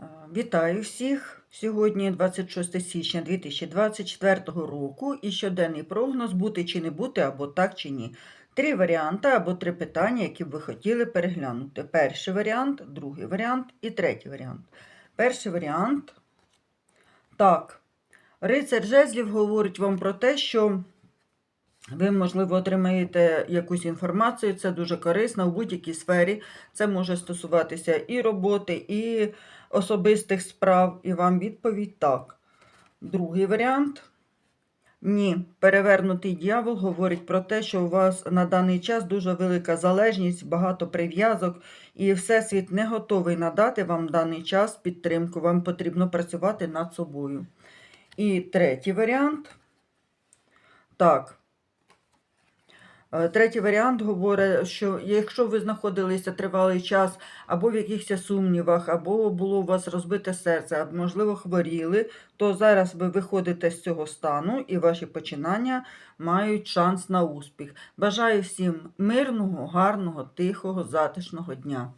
Е, Вітаю всіх! Сьогодні 26 січня 2024 року і щоденний прогноз бути чи не бути, або так чи ні. Три варіанти або три питання, які б ви хотіли переглянути. Перший варіант, другий варіант і третій варіант. Перший варіант. Так, рицар жезлів говорить вам про те, що ви, можливо, отримаєте якусь інформацію, це дуже корисно в будь-якій сфері. Це може стосуватися і роботи, і особистих справ, і вам відповідь так. Другий варіант. Ні, перевернутий дьявол говорить про те, що у вас на даний час дуже велика залежність, багато прив'язок, і Всесвіт не готовий надати вам в даний час підтримку. Вам потрібно працювати над собою. І третій варіант. Так. Е, Третій варіант говорить, що якщо ви знаходилися тривалий час або в якихось сумнівах, або було у вас розбите серце, або, можливо, хворіли, то зараз ви виходите з цього стану і ваші починання мають шанс на успіх. Бажаю всім мирного, гарного, тихого, затишного дня.